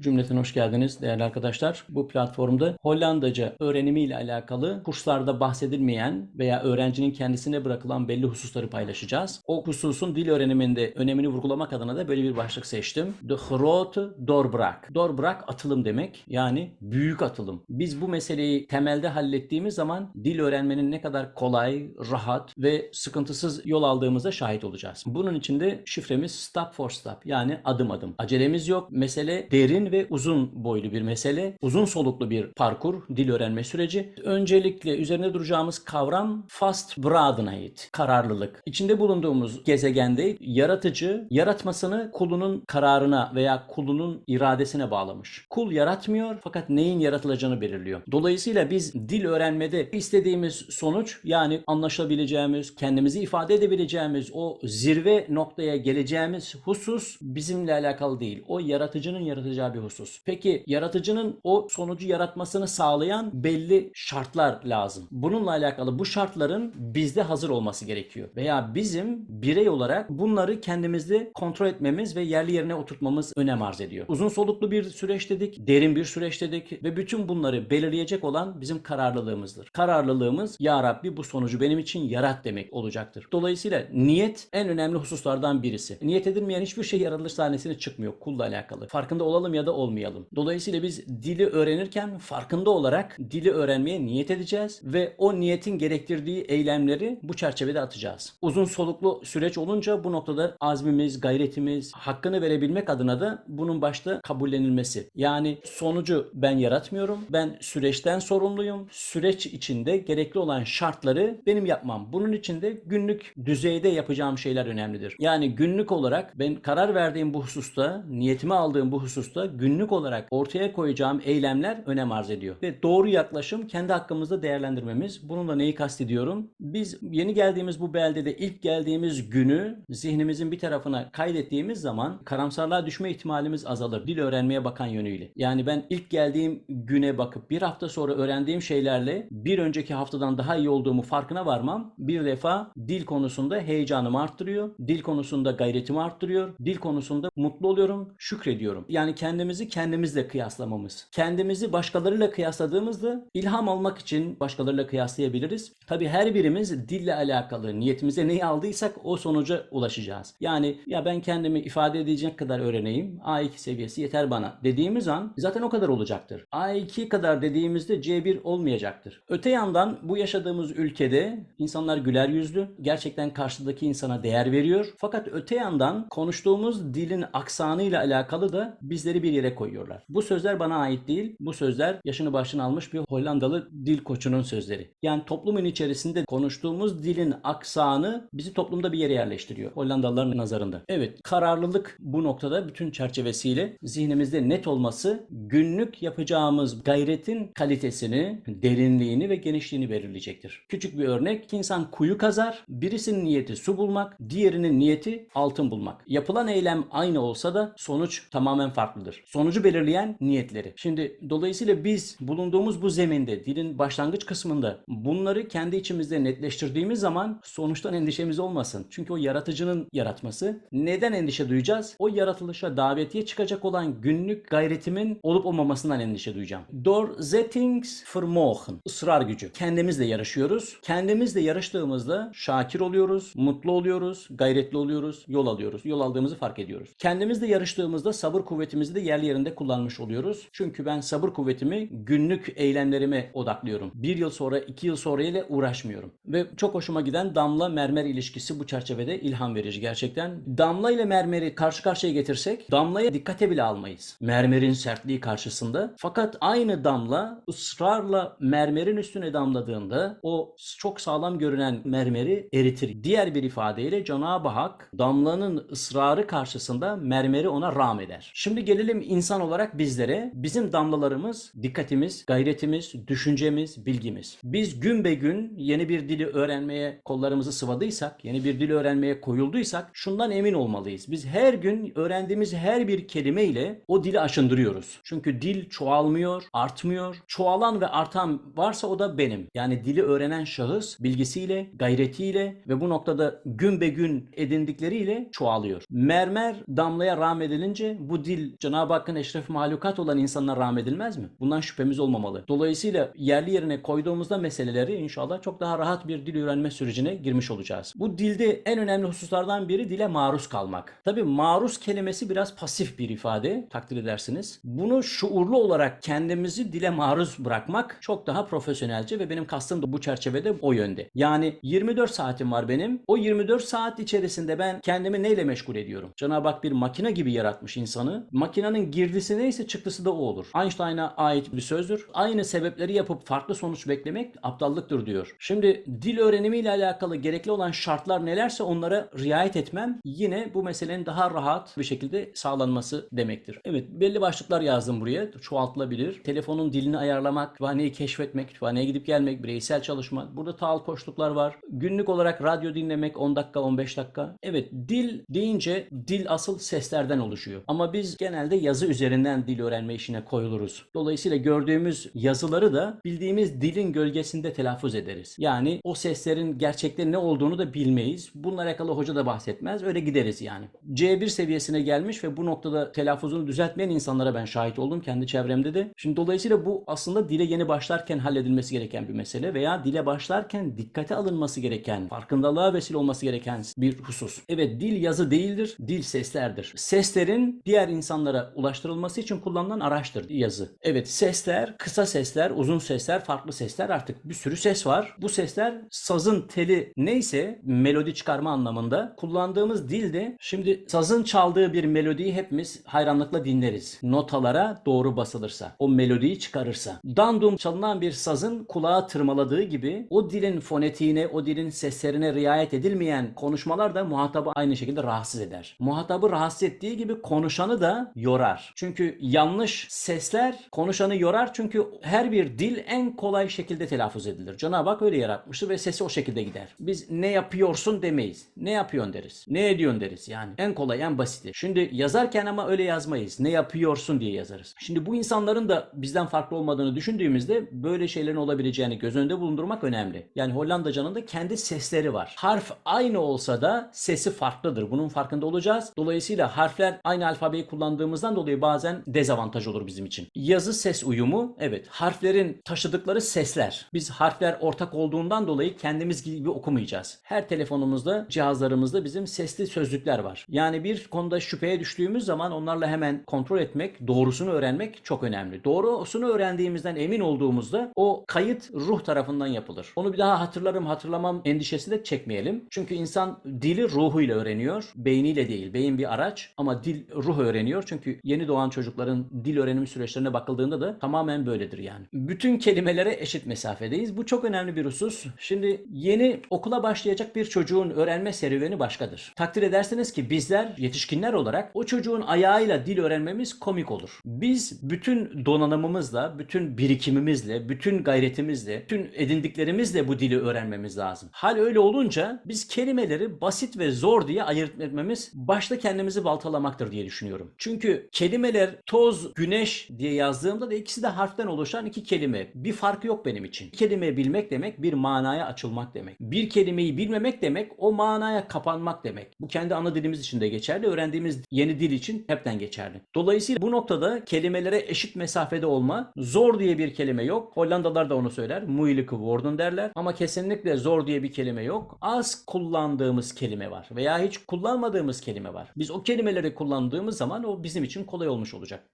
Cümleten hoş geldiniz değerli arkadaşlar. Bu platformda Hollandaca öğrenimi ile alakalı kurslarda bahsedilmeyen veya öğrencinin kendisine bırakılan belli hususları paylaşacağız. O hususun dil öğreniminde önemini vurgulamak adına da böyle bir başlık seçtim. De grote doorbraak. Doorbraak atılım demek. Yani büyük atılım. Biz bu meseleyi temelde hallettiğimiz zaman dil öğrenmenin ne kadar kolay, rahat ve sıkıntısız yol aldığımıza şahit olacağız. Bunun için de şifremiz step for step yani adım adım. Acelemiz yok. Mesele derin ve uzun boylu bir mesele. Uzun soluklu bir parkur, dil öğrenme süreci. Öncelikle üzerinde duracağımız kavram fast ait. Kararlılık. İçinde bulunduğumuz gezegende yaratıcı yaratmasını kulunun kararına veya kulunun iradesine bağlamış. Kul yaratmıyor fakat neyin yaratılacağını belirliyor. Dolayısıyla biz dil öğrenmede istediğimiz sonuç yani anlaşabileceğimiz, kendimizi ifade edebileceğimiz o zirve noktaya geleceğimiz husus bizimle alakalı değil. O yaratıcının yaratacağı bir husus. Peki yaratıcının o sonucu yaratmasını sağlayan belli şartlar lazım. Bununla alakalı bu şartların bizde hazır olması gerekiyor. Veya bizim birey olarak bunları kendimizde kontrol etmemiz ve yerli yerine oturtmamız önem arz ediyor. Uzun soluklu bir süreç dedik, derin bir süreç dedik ve bütün bunları belirleyecek olan bizim kararlılığımızdır. Kararlılığımız ya Rabbi bu sonucu benim için yarat demek olacaktır. Dolayısıyla niyet en önemli hususlardan birisi. Niyet edilmeyen hiçbir şey yaratılış sahnesine çıkmıyor kulla alakalı. Farkında olalım ya da olmayalım. Dolayısıyla biz dili öğrenirken farkında olarak dili öğrenmeye niyet edeceğiz ve o niyetin gerektirdiği eylemleri bu çerçevede atacağız. Uzun soluklu süreç olunca bu noktada azmimiz, gayretimiz, hakkını verebilmek adına da bunun başta kabullenilmesi. Yani sonucu ben yaratmıyorum. Ben süreçten sorumluyum. Süreç içinde gerekli olan şartları benim yapmam. Bunun için de günlük düzeyde yapacağım şeyler önemlidir. Yani günlük olarak ben karar verdiğim bu hususta, niyetimi aldığım bu hususta günlük olarak ortaya koyacağım eylemler önem arz ediyor. Ve doğru yaklaşım kendi hakkımızda değerlendirmemiz. Bununla neyi kastediyorum? Biz yeni geldiğimiz bu beldede ilk geldiğimiz günü zihnimizin bir tarafına kaydettiğimiz zaman karamsarlığa düşme ihtimalimiz azalır. Dil öğrenmeye bakan yönüyle. Yani ben ilk geldiğim güne bakıp bir hafta sonra öğrendiğim şeylerle bir önceki haftadan daha iyi olduğumu farkına varmam bir defa dil konusunda heyecanımı arttırıyor. Dil konusunda gayretimi arttırıyor. Dil konusunda mutlu oluyorum, şükrediyorum. Yani kendimizi kendimizle kıyaslamamız. Kendimizi başkalarıyla kıyasladığımızda ilham almak için başkalarıyla kıyaslayabiliriz. Tabi her birimiz dille alakalı niyetimize neyi aldıysak o sonuca ulaşacağız. Yani ya ben kendimi ifade edecek kadar öğreneyim. A2 seviyesi yeter bana dediğimiz an zaten o kadar olacaktır. A2 kadar dediğimizde C1 olmayacaktır. Öte yandan bu yaşadığımız ülkede insanlar güler yüzlü. Gerçekten karşıdaki insana değer veriyor. Fakat öte yandan konuştuğumuz dilin aksanıyla alakalı da bizleri bir yere koyuyorlar. Bu sözler bana ait değil. Bu sözler yaşını başını almış bir Hollandalı dil koçunun sözleri. Yani toplumun içerisinde konuştuğumuz dilin aksanı bizi toplumda bir yere yerleştiriyor. Hollandalıların nazarında. Evet kararlılık bu noktada bütün çerçevesiyle zihnimizde net olması günlük yapacağımız gayretin kalitesini, derinliğini ve genişliğini belirleyecektir. Küçük bir örnek. insan kuyu kazar. Birisinin niyeti su bulmak, diğerinin niyeti altın bulmak. Yapılan eylem aynı olsa da sonuç tamamen farklıdır. Sonucu belirleyen niyetleri. Şimdi dolayısıyla biz bulunduğumuz bu zeminde, dilin başlangıç kısmında bunları kendi içimizde netleştirdiğimiz zaman sonuçtan endişemiz olmasın. Çünkü o yaratıcının yaratması. Neden endişe duyacağız? O yaratılışa davetiye çıkacak olan günlük gayretimin olup olmamasından endişe duyacağım. Doorzettingsvermogen. Israr gücü. Kendimizle yarışıyoruz. Kendimizle yarıştığımızda şakir oluyoruz, mutlu oluyoruz, gayretli oluyoruz, yol alıyoruz. Yol aldığımızı fark ediyoruz. Kendimizle yarıştığımızda sabır kuvvetimizi de yerli yerinde kullanmış oluyoruz. Çünkü ben sabır kuvvetimi günlük eylemlerime odaklıyorum. Bir yıl sonra, iki yıl sonra ile uğraşmıyorum. Ve çok hoşuma giden damla mermer ilişkisi bu çerçevede ilham verici gerçekten. Damla ile mermeri karşı karşıya getirsek damlaya dikkate bile almayız. Mermerin sertliği karşısında. Fakat aynı damla ısrarla mermerin üstüne damladığında o çok sağlam görünen mermeri eritir. Diğer bir ifadeyle Cenab-ı Hak damlanın ısrarı karşısında mermeri ona rağm eder. Şimdi gelelim insan olarak bizlere. Bizim damlalarımız, dikkatimiz, gayretimiz, düşüncemiz, bilgimiz. Biz gün be gün yeni bir dili öğrenmeye kollarımızı sıvadıysak, yeni bir dil öğrenmeye koyulduysak şundan emin olmalıyız. Biz her gün öğrendiğimiz her bir kelime ile o dili aşındırıyoruz. Çünkü dil çoğalmıyor, artmıyor. Çoğalan ve artan varsa o da benim. Yani dili öğrenen şahıs bilgisiyle, gayretiyle ve bu noktada gün be gün edindikleriyle çoğalıyor. Mermer damlaya rağm edilince bu dil Cenab-ı Cenab-ı Hakk'ın eşref mahlukat olan insanlar rahmedilmez mi? Bundan şüphemiz olmamalı. Dolayısıyla yerli yerine koyduğumuzda meseleleri inşallah çok daha rahat bir dil öğrenme sürecine girmiş olacağız. Bu dilde en önemli hususlardan biri dile maruz kalmak. Tabi maruz kelimesi biraz pasif bir ifade takdir edersiniz. Bunu şuurlu olarak kendimizi dile maruz bırakmak çok daha profesyonelce ve benim kastım da bu çerçevede o yönde. Yani 24 saatim var benim. O 24 saat içerisinde ben kendimi neyle meşgul ediyorum? Cenab-ı Hak bir makine gibi yaratmış insanı. Makinenin girdisi neyse çıktısı da o olur. Einstein'a ait bir sözdür. Aynı sebepleri yapıp farklı sonuç beklemek aptallıktır diyor. Şimdi dil öğrenimiyle alakalı gerekli olan şartlar nelerse onlara riayet etmem yine bu meselenin daha rahat bir şekilde sağlanması demektir. Evet belli başlıklar yazdım buraya. Çoğaltılabilir. Telefonun dilini ayarlamak, kütüphaneyi keşfetmek, kütüphaneye gidip gelmek, bireysel çalışma. Burada taal koştuklar var. Günlük olarak radyo dinlemek 10 dakika 15 dakika. Evet dil deyince dil asıl seslerden oluşuyor. Ama biz genelde yazı üzerinden dil öğrenme işine koyuluruz. Dolayısıyla gördüğümüz yazıları da bildiğimiz dilin gölgesinde telaffuz ederiz. Yani o seslerin gerçekte ne olduğunu da bilmeyiz. Bununla alakalı hoca da bahsetmez. Öyle gideriz yani. C1 seviyesine gelmiş ve bu noktada telaffuzunu düzeltmeyen insanlara ben şahit oldum kendi çevremde de. Şimdi dolayısıyla bu aslında dile yeni başlarken halledilmesi gereken bir mesele veya dile başlarken dikkate alınması gereken, farkındalığa vesile olması gereken bir husus. Evet dil yazı değildir, dil seslerdir. Seslerin diğer insanlara ulaştırılması için kullanılan araçtır yazı. Evet sesler, kısa sesler, uzun sesler, farklı sesler artık bir sürü ses var. Bu sesler sazın teli neyse melodi çıkarma anlamında kullandığımız dilde şimdi sazın çaldığı bir melodiyi hepimiz hayranlıkla dinleriz. Notalara doğru basılırsa, o melodiyi çıkarırsa. Dandum çalınan bir sazın kulağa tırmaladığı gibi o dilin fonetiğine, o dilin seslerine riayet edilmeyen konuşmalar da muhatabı aynı şekilde rahatsız eder. Muhatabı rahatsız ettiği gibi konuşanı da yorar. Çünkü yanlış sesler konuşanı yorar çünkü her bir dil en kolay şekilde telaffuz edilir. Cenab-ı Hak öyle yaratmıştır ve sesi o şekilde gider. Biz ne yapıyorsun demeyiz. Ne yapıyorsun deriz. Ne ediyorsun deriz yani. En kolay en basiti. Şimdi yazarken ama öyle yazmayız. Ne yapıyorsun diye yazarız. Şimdi bu insanların da bizden farklı olmadığını düşündüğümüzde böyle şeylerin olabileceğini göz önünde bulundurmak önemli. Yani Hollandacanın da kendi sesleri var. Harf aynı olsa da sesi farklıdır. Bunun farkında olacağız. Dolayısıyla harfler aynı alfabeyi kullandığımızdan dolayı bazen dezavantaj olur bizim için. Yazı ses uyumu evet harflerin taşıdıkları sesler. Biz harfler ortak olduğundan dolayı kendimiz gibi okumayacağız. Her telefonumuzda, cihazlarımızda bizim sesli sözlükler var. Yani bir konuda şüpheye düştüğümüz zaman onlarla hemen kontrol etmek, doğrusunu öğrenmek çok önemli. Doğrusunu öğrendiğimizden emin olduğumuzda o kayıt ruh tarafından yapılır. Onu bir daha hatırlarım hatırlamam endişesi de çekmeyelim. Çünkü insan dili ruhuyla öğreniyor, beyniyle değil. Beyin bir araç ama dil ruh öğreniyor. Çünkü yeni doğan çocukların dil öğrenimi süreçlerine bakıldığında da tamamen böyledir yani. Bütün kelimelere eşit mesafedeyiz. Bu çok önemli bir husus. Şimdi yeni okula başlayacak bir çocuğun öğrenme serüveni başkadır. Takdir edersiniz ki bizler yetişkinler olarak o çocuğun ayağıyla dil öğrenmemiz komik olur. Biz bütün donanımımızla, bütün birikimimizle, bütün gayretimizle, bütün edindiklerimizle bu dili öğrenmemiz lazım. Hal öyle olunca biz kelimeleri basit ve zor diye ayırt etmemiz başta kendimizi baltalamaktır diye düşünüyorum. Çünkü kelimeler toz, güneş diye yazdığımda da ikisi de harften oluşan iki kelime. Bir farkı yok benim için. Kelimeyi bilmek demek bir manaya açılmak demek. Bir kelimeyi bilmemek demek o manaya kapanmak demek. Bu kendi ana dilimiz için de geçerli. Öğrendiğimiz yeni dil için hepten geçerli. Dolayısıyla bu noktada kelimelere eşit mesafede olma. Zor diye bir kelime yok. Hollandalılar da onu söyler. Moeilijke woorden derler. Ama kesinlikle zor diye bir kelime yok. Az kullandığımız kelime var. Veya hiç kullanmadığımız kelime var. Biz o kelimeleri kullandığımız zaman o bizim için kolay olmuş olacak.